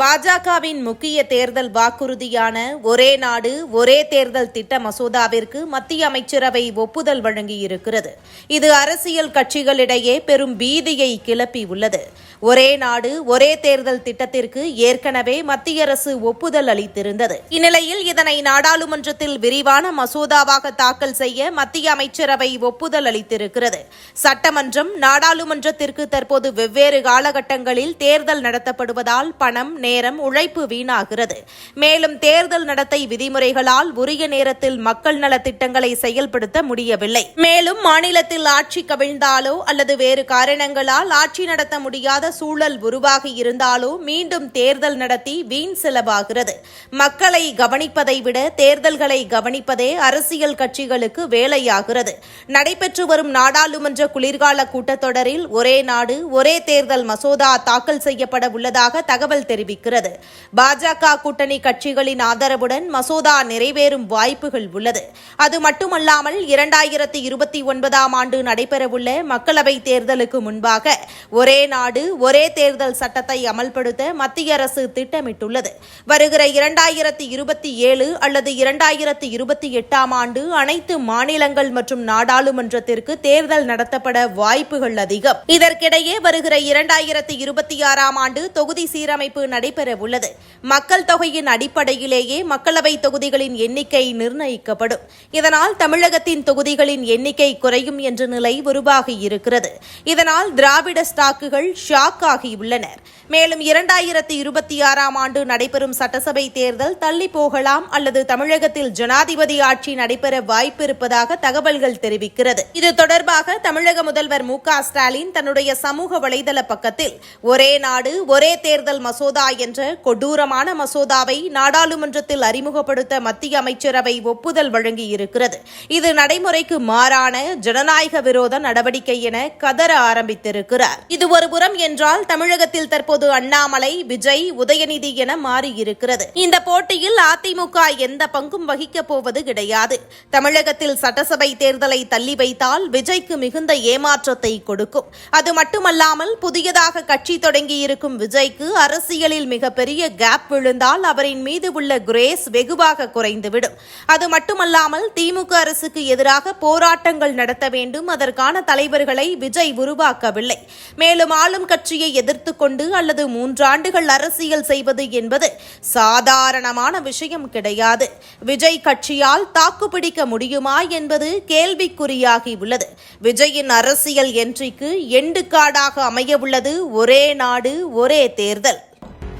பாஜகவின் முக்கிய தேர்தல் வாக்குறுதியான ஒரே நாடு ஒரே தேர்தல் திட்ட மசோதாவிற்கு மத்திய அமைச்சரவை ஒப்புதல் வழங்கியிருக்கிறது. இது அரசியல் கட்சிகளிடையே பெரும் பீதியை கிளப்பி உள்ளது ஒரே நாடு ஒரே தேர்தல் திட்டத்திற்கு ஏற்கனவே மத்திய அரசு ஒப்புதல் அளித்திருந்தது. இந்நிலையில் இதனை நாடாளுமன்றத்தில் விரிவான மசோதாவாக தாக்கல் செய்ய மத்திய அமைச்சரவை ஒப்புதல் அளித்திருக்கிறது. சட்டமன்றம் நாடாளுமன்றத்திற்கு தற்போது வெவ்வேறு காலகட்டங்களில் தேர்தல் நடத்தப்படுவதால் பணம் நேரம் உழைப்பு வீணாகிறது. மேலும் தேர்தல் நடத்தை விதிமுறைகளால் உரிய நேரத்தில் மக்கள் நலத்திட்டங்களை செயல்படுத்த முடியவில்லை. மேலும் மாநிலத்தில் ஆட்சி கவிழ்ந்தாலோ அல்லது வேறு காரணங்களால் ஆட்சி நடத்த முடியாத சூழல் உருவாகி இருந்தாலும் மீண்டும் தேர்தல் நடத்தி வீண் செலவாகிறது. மக்களை கவனிப்பதை விட தேர்தல்களை கவனிப்பதே அரசியல் கட்சிகளுக்கு வேலையாகிறது. நடைபெற்று வரும் நாடாளுமன்ற குளிர்கால கூட்டத்தொடரில் ஒரே நாடு ஒரே தேர்தல் மசோதா தாக்கல் செய்யப்பட உள்ளதாக தகவல் தெரிவிக்கிறது. பாஜக கூட்டணி கட்சிகளின் ஆதரவுடன் மசோதா நிறைவேறும் வாய்ப்புகள் உள்ளது. அது மட்டுமல்லாமல் இரண்டாயிரத்தி இருபத்தி ஒன்பதாம் ஆண்டு நடைபெறவுள்ள மக்களவைத் தேர்தலுக்கு முன்பாக ஒரே நாடு ஒரே தேர்தல் சட்டத்தை அமல்படுத்த மத்திய அரசு திட்டமிட்டுள்ளது. வருகிற இரண்டாயிரத்தி இருபத்தி ஏழு அல்லது இரண்டாயிரத்தி இருபத்தி எட்டாம் ஆண்டு அனைத்து மாநிலங்கள் மற்றும் நாடாளுமன்றத்திற்கு தேர்தல் நடத்தப்பட வாய்ப்புகள் அதிகம். இதற்கிடையே வருகிற இரண்டாயிரத்தி இருபத்தி ஆறாம் ஆண்டு தொகுதி சீரமைப்பு நடைபெற உள்ளது மக்கள் தொகையின் அடிப்படையிலேயே மக்களவை தொகுதிகளின் எண்ணிக்கை நிர்ணயிக்கப்படும். இதனால் தமிழகத்தின் தொகுதிகளின் எண்ணிக்கை குறையும் என்ற நிலை உருவாகியிருக்கிறது இதனால் திராவிட ஸ்டாக்குகள் ஷாக் ஆகியுள்ளனர் மேலும் இரண்டாயிரத்தி இருபத்தி ஆறாம் ஆண்டு நடைபெறும் சட்டசபை தேர்தல் தள்ளி போகலாம் அல்லது தமிழகத்தில் ஜனாதிபதி ஆட்சி நடைபெற வாய்ப்பிருப்பதாக தகவல்கள் தெரிவிக்கிறது. இது தொடர்பாக தமிழக முதல்வர் மு ஸ்டாலின் தன்னுடைய சமூக வலைதள பக்கத்தில் ஒரே நாடு ஒரே தேர்தல் மசோதா என்ற கொடூரமான மசோதாவை நாடாளுமன்றத்தில் அறிமுகப்படுத்த மத்திய அமைச்சரவை ஒப்புதல் வழங்கியிருக்கிறது. இது நடைமுறைக்கு மாறான ஜனநாயக விரோத நடவடிக்கை என கதற ஆரம்பித்திருக்கிறார். இது ஒருபுறம் என்றால் தமிழகத்தில் தற்போது அண்ணாமலை விஜய் உதயநிதி என மாறியிருக்கிறது. இந்த போட்டியில் அதிமுக எந்த பங்கும் வகிக்கப் போவது கிடையாது. தமிழகத்தில் சட்டசபை தேர்தலை தள்ளி வைத்தால் விஜய்க்கு மிகுந்த ஏமாற்றத்தை கொடுக்கும். அது மட்டுமல்லாமல் புதியதாக கட்சி தொடங்கியிருக்கும் விஜய்க்கு அரசியலில் மிகப்பெரிய கேப் விழுந்தால் அவரின் மீது உள்ள கிரேஸ் வெகுவாக குறைந்துவிடும். அது மட்டுமல்லாமல் திமுக அரசுக்கு எதிராக போராட்டங்கள் நடத்த வேண்டும். அதற்கான தலைவர்களை விஜய் உருவாக்கவில்லை. மேலும் ஆளும் கட்சி கட்சியை எதிர்த்து கொண்டு அல்லது மூன்றாண்டுகள் அரசியல் செய்வது என்பது சாதாரணமான விஷயம் கிடையாது. விஜய் கட்சியால் தாக்குப்பிடிக்க முடியுமா என்பது கேள்விக்குறியாகி உள்ளது. விஜயின் அரசியல் என்ட்ரிக்கு எண்டு காடாக அமையவுள்ளது ஒரே நாடு ஒரே தேர்தல்.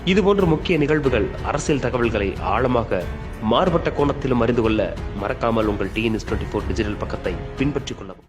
இதுபோன்ற முக்கிய நிகழ்வுகள் அரசியல் தகவல்களை ஆழமாக மாறுபட்ட கோணத்திலும் அறிந்து கொள்ள மறக்காமல் உங்கள் டிஎன்எஸ் டுவெண்ட்டி ஃபோர் டிஜிட்டல் பக்கத்தை பின்பற்றிக் கொள்ளவும்.